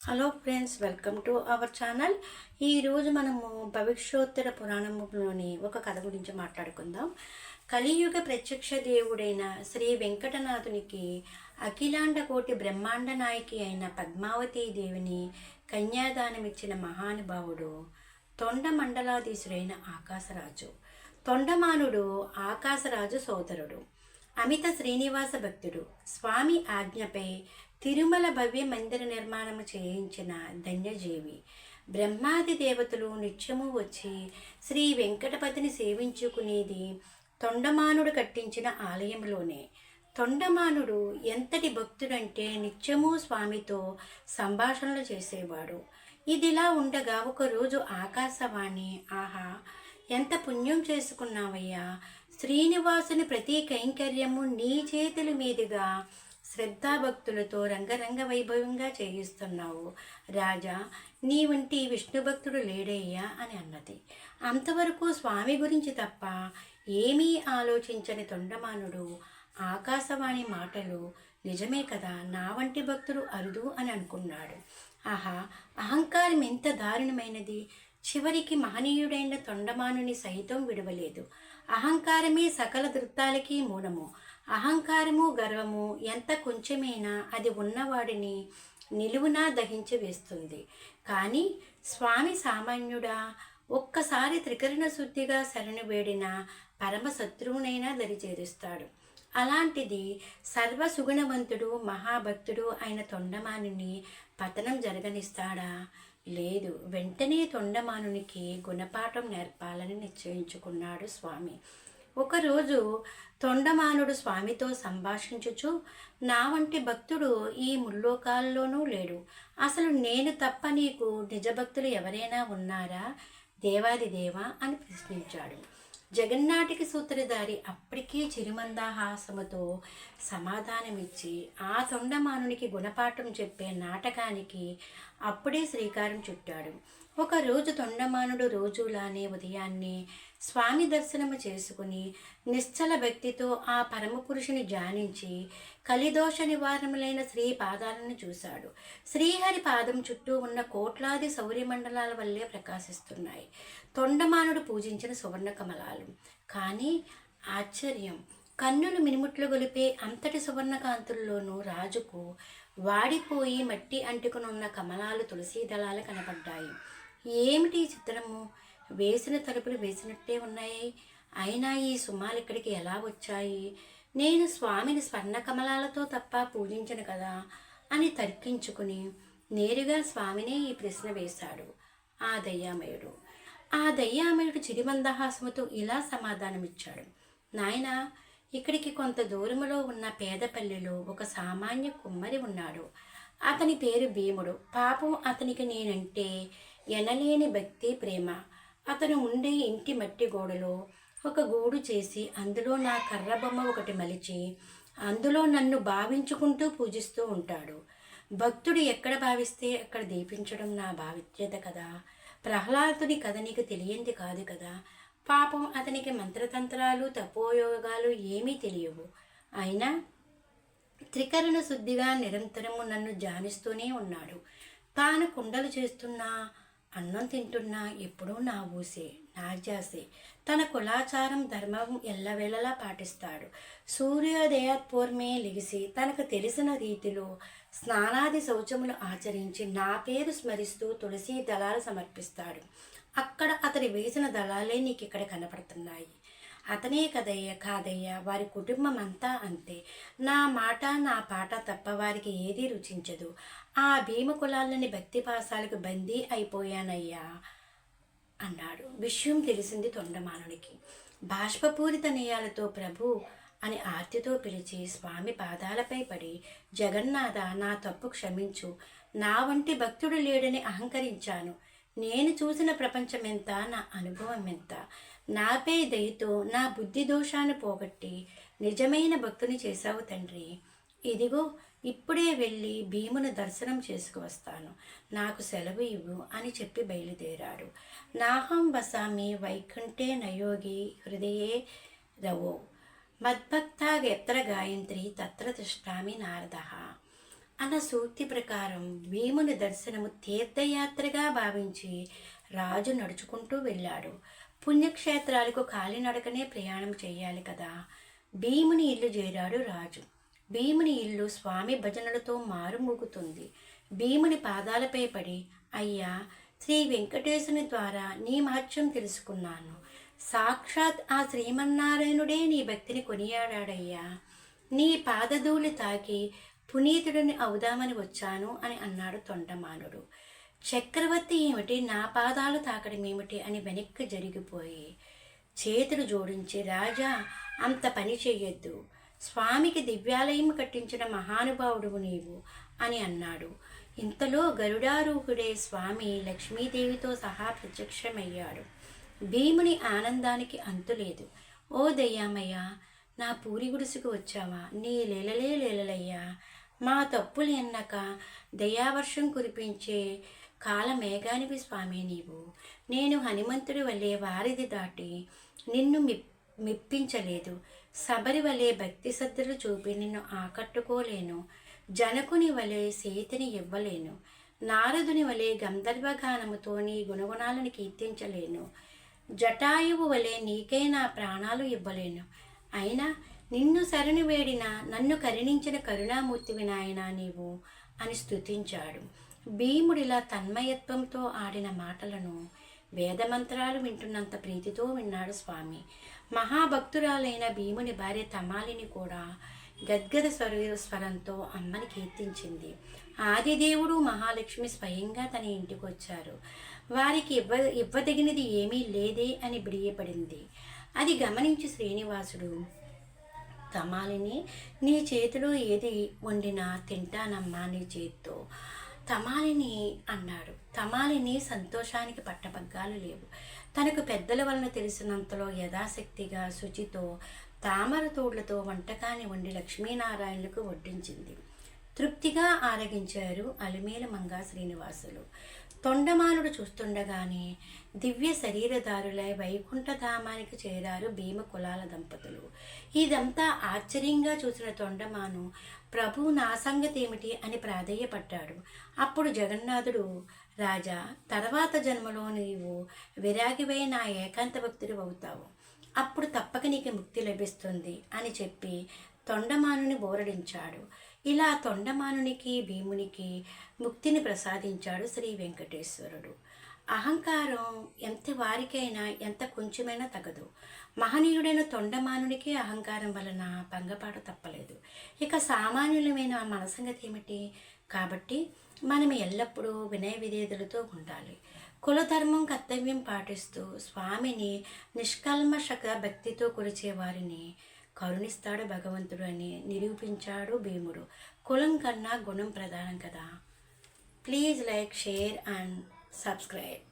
Hello friends welcome to our channel ఈరోజు మనము భవిష్యోత్తర పురాణంలోని ఒక కథ గురించి మాట్లాడుకుందాం. కలియుగ ప్రత్యక్ష దేవుడైన శ్రీ వెంకటనాథునికి అఖిలాండ కోటి బ్రహ్మాండ నాయకి అయిన పద్మావతీ దేవిని కన్యాదానమిచ్చిన మహానుభావుడు తొండ మండలాధీశుడైన ఆకాశరాజు. తొండమానుడు ఆకాశరాజు సోదరుడు. అమిత శ్రీనివాస భక్తుడు. స్వామి ఆజ్ఞపై తిరుమల భవ్య మందిర నిర్మాణము చేయించిన ధన్యజీవి. బ్రహ్మాది దేవతలు నిత్యము వచ్చి శ్రీ వెంకటపతిని సేవించుకునేది తొండమానుడు కట్టించిన ఆలయంలోనే. తొండమానుడు ఎంతటి భక్తుడంటే నిత్యము స్వామితో సంభాషణలు చేసేవాడు. ఇదిలా ఉండగా ఒకరోజు ఆకాశవాణి ఆహా ఎంత పుణ్యం చేసుకున్నావయ్యా. శ్రీనివాసుని ప్రతి కైంకర్యము నీ చేతుల మీదుగా శ్రద్ధాభక్తులతో రంగరంగ వైభవంగా చేయిస్తున్నావు. రాజా నీ వంటి విష్ణు భక్తుడు లేడయ్యా అని అన్నది. అంతవరకు స్వామి గురించి తప్ప ఏమీ ఆలోచించని తొండమానుడు ఆకాశవాణి మాటలు నిజమే కదా నా వంటి భక్తుడు అరుదు అని అనుకున్నాడు. ఆహా అహంకారం ఎంత దారుణమైనది! చివరికి మహనీయుడైన తొండమానుని సైతం విడవలేదు. అహంకారమే సకల దృత్తాలకి మూలము. అహంకారము గర్వము ఎంత కొంచెమైనా అది ఉన్నవాడిని నిలువునా దహించి వేస్తుంది. కానీ స్వామి సామాన్యుడా ఒక్కసారి త్రికరణ శుద్ధిగా శరణు వేడిన పరమ శత్రువునైనా దరిచేరుస్తాడు అలాంటిది సర్వసుగుణవంతుడు మహాభక్తుడు అయిన తొండమానుని పతనం జరగనిస్తాడా? లేదు. వెంటనే తొండమానునికి గుణపాఠం నేర్పాలని నిశ్చయించుకున్నాడు స్వామి. ఒకరోజు తొండమానుడు స్వామితో సంభాషించుచు నా వంటి భక్తుడు ఈ ముల్లోకాల్లోనూ లేడు. అసలు నేను తప్ప నీకు నిజభక్తులు ఎవరైనా ఉన్నారా? దేవాది దేవా? అని ప్రశ్నించాడు. జగన్నాటికి సూత్రధారి అప్పటికే చిరుమందాహాసముతో సమాధానమిచ్చి ఆ తొండమానునికి గుణపాఠం చెప్పే నాటకానికి అప్పుడే శ్రీకారం చుట్టాడు. ఒకరోజు తొండమానుడు రోజులానే ఉదయాన్నే స్వామి దర్శనము చేసుకుని నిశ్చల భక్తితో ఆ పరమపురుషుని ధ్యానించి కలిదోష నివారణములైన శ్రీ పాదాలను చూశాడు. శ్రీహరి పాదం చుట్టూ ఉన్న కోట్లాది సౌర్యమండలాల వల్లే ప్రకాశిస్తున్నాయి. తొండమానుడు పూజించిన సువర్ణ కమలాలు. కానీ ఆశ్చర్యం కన్నులు మినిముట్లు గొలిపే అంతటి సువర్ణకాంతుల్లోనూ రాజుకు వాడిపోయి మట్టి అంటుకునున్న కమలాలు తులసీ దళాలు కనపడ్డాయి. ఏమిటి ఈ చిత్రము? వేసిన తలుపులు వేసినట్టే ఉన్నాయి. అయినా ఈ సుమాలు ఇక్కడికి ఎలా వచ్చాయి? నేను స్వామిని స్వర్ణకమలాలతో తప్ప పూజించను కదా అని తర్కించుకుని నేరుగా స్వామినే ఈ ప్రశ్న వేశాడు. ఆ దయ్యామయుడు. ఆ దయ్యామయుడు చిరిమందహాసముతో ఇలా సమాధానమిచ్చాడు. నాయనా ఇక్కడికి కొంత దూరంలో ఉన్న పేదపల్లిలో ఒక సామాన్య కుమ్మరి ఉన్నాడు. అతని పేరు భీముడు. పాపం అతనికి నేనంటే ఎనలేని భక్తి ప్రేమ. అతను ఉండే ఇంటి మట్టి గోడలో ఒక గూడు చేసి అందులో నా కర్ర బొమ్మ ఒకటి మలిచి అందులో నన్ను భావించుకుంటూ పూజిస్తూ ఉంటాడు. భక్తుడు ఎక్కడ భావిస్తే అక్కడ దీపించడం నా భావిత్యత కదా. ప్రహ్లాదుని కథ నీకు తెలియంది కాదు కదా. పాపం అతనికి మంత్రతంత్రాలు తపోయోగాలు ఏమీ తెలియవు. అయినా త్రికరణ శుద్ధిగా నిరంతరము నన్ను ధ్యానిస్తూనే ఉన్నాడు. తాను కుండలు చేస్తున్నా అన్నం తింటున్నా ఎప్పుడూ నా ఊసే నా జాసే. తన కులాచారం ధర్మం ఎల్లవేళలా పాటిస్తాడు. సూర్యోదయాత్పూర్మే లిగిసి తనకు తెలిసిన రీతిలో స్నానాది శౌచములు ఆచరించి నా పేరు స్మరిస్తూ తులసి దళాలు సమర్పిస్తాడు. అక్కడ అతడి వేసిన దళాలే నీకు ఇక్కడ కనపడుతున్నాయి. అతనే కదయ్య కాదయ్య వారి కుటుంబం అంతా. అంతే నా మాట నా పాట తప్ప వారికి ఏదీ రుచించదు. ఆ భీమ కులాలని భక్తి పాసాలకు బందీ అయిపోయానయ్యా అన్నాడు. విషయం తెలిసింది తొండమానుడికి. బాష్పపూరిత నేయాలతో ప్రభు అని ఆర్తితో పిలిచి స్వామి పాదాలపై పడి జగన్నాథ నా తప్పు క్షమించు. నా వంటి భక్తుడు లేడని అహంకరించాను. నేను చూసిన ప్రపంచం ఎంత నా అనుభవం ఎంత నాపై దయతో నా బుద్ధి దోషాన్ని పోగొట్టి నిజమైన భక్తుని చేశావు తండ్రి. ఇదిగో ఇప్పుడే వెళ్ళి భీమును దర్శనం చేసుకువస్తాను నాకు సెలవు ఇవ్వు అని చెప్పి బయలుదేరాడు. నాహం వసామి వైకుంఠే నయోగి హృదయే రవో. మద్భక్త ఎత్ర గాయత్రి తత్ర తిష్టామి నారద. అన్న సూక్తి ప్రకారం భీముని దర్శనము తీర్థయాత్రగా భావించి రాజు నడుచుకుంటూ వెళ్ళాడు. పుణ్యక్షేత్రాలకు కాలినడకనే ప్రయాణం చేయాలి కదా. భీముని ఇల్లు చేరాడు రాజు. భీముని ఇల్లు స్వామి భజనలతో మారుమూగుతుంది భీముని పాదాలపై పడి అయ్యా శ్రీ వెంకటేశుని ద్వారా నీ మహత్యం తెలుసుకున్నాను. సాక్షాత్ ఆ శ్రీమన్నారాయణుడే నీ భక్తిని కొనియాడాడయ్యా. నీ పాదధూళి తాకి పునీతుడిని అవుదామని వచ్చాను అని అన్నాడు తొండమానుడు చక్రవర్తి ఏమిటి? నా పాదాలు తాకడం ఏమిటి? అని వెనక్కి జరిగిపోయి చేతులు జోడించి రాజా అంత పని చెయ్యొద్దు. స్వామికి దివ్యాలయం కట్టించిన మహానుభావుడు నీవు అని అన్నాడు. ఇంతలో గరుడారూహుడే స్వామి లక్ష్మీదేవితో సహా ప్రత్యక్షమయ్యాడు. భీముని ఆనందానికి అంతులేదు ఓ దయ్యామయ్య నా పూరి గుడిసుకు వచ్చావా? నీ లీలలే లీలలయ్యా. మా తప్పులు ఎన్నక దయావర్షం కురిపించే కాలమేఘానివి స్వామి నీవు. నేను హనుమంతుడి వల్లే వారిది దాటి నిన్ను మిప్ మెప్పించలేదు. శబరి వలె భక్తి శ్రద్ధలు చూపి నిన్ను ఆకట్టుకోలేను. జనకుని వలె సీతని ఇవ్వలేను. నారదుని వలె గంధర్వగానముతో నీ గుణగుణాలను కీర్తించలేను. జటాయువు వలె నీకే నా ప్రాణాలు ఇవ్వలేను. అయినా నిన్ను శరణి వేడిన నన్ను కరుణించిన కరుణామూర్తివి నాయనా నీవు అని స్తుతించాడు. భీముడిలా తన్మయత్వంతో ఆడిన మాటలను వేదమంత్రాలు వింటున్నంత ప్రీతితో విన్నాడు స్వామి. మహాభక్తురాలైన భీముని భార్య తమాలిని కూడా గద్గద స్వర స్వరంతో అమ్మని కీర్తించింది. ఆదిదేవుడు మహాలక్ష్మి స్వయంగా తన ఇంటికి వచ్చారు వారికి ఇవ్వ ఇవ్వదగినది ఏమీ లేదే అని బిడియపడింది. అది గమనించి శ్రీనివాసుడు తమాలిని నీ చేతిలో ఏది వండినా తింటానమ్మా నీ చేత్తో. తమాలిని అన్నాడు. తమాలిని సంతోషానికి పట్టబగ్గాలు లేవు. తనకు పెద్దల వలన తెలిసినంతలో యథాశక్తిగా శుచితో తామర తోడ్లతో వంటకాన్ని వండి లక్ష్మీనారాయణులకు వడ్డించింది. తృప్తిగా ఆరగించారు అలిమేల మంగా శ్రీనివాసులు తొండమానుడు చూస్తుండగానే దివ్య శరీరదారులై వైకుంఠధామానికి చేరారు భీమ కులాల దంపతులు. ఇదంతా ఆశ్చర్యంగా చూసిన తొండమాను ప్రభు నా సంగతి ఏమిటి? అని ప్రాధేయపడ్డాడు. అప్పుడు జగన్నాథుడు రాజా తర్వాత జన్మలో నీవు విరాగివై నా ఏకాంత భక్తుడు అవుతావు. అప్పుడు తప్పక నీకు ముక్తి లభిస్తుంది అని చెప్పి తొండమానుని బోరడించాడు. ఇలా తొండమానునికి భీమునికి ముక్తిని ప్రసాదించాడు శ్రీ వెంకటేశ్వరుడు. అహంకారం ఎంత వారికైనా ఎంత కొంచెమైనా తగదు. మహనీయుడైన తొండమానునికి అహంకారం వలన భంగపాటు తప్పలేదు. ఇక సామాన్యులమైన మన సంగతి ఏమిటి? కాబట్టి మనం ఎల్లప్పుడూ వినయ విధేదులతో ఉండాలి. కులధర్మం కర్తవ్యం పాటిస్తూ స్వామిని నిష్కల్మషక భక్తితో కొలిచే వారిని కరుణిస్తాడు భగవంతుడు అని నిరూపించాడు భీముడు. కులం కన్నా గుణం ప్రధానం కదా. Please like share and subscribe.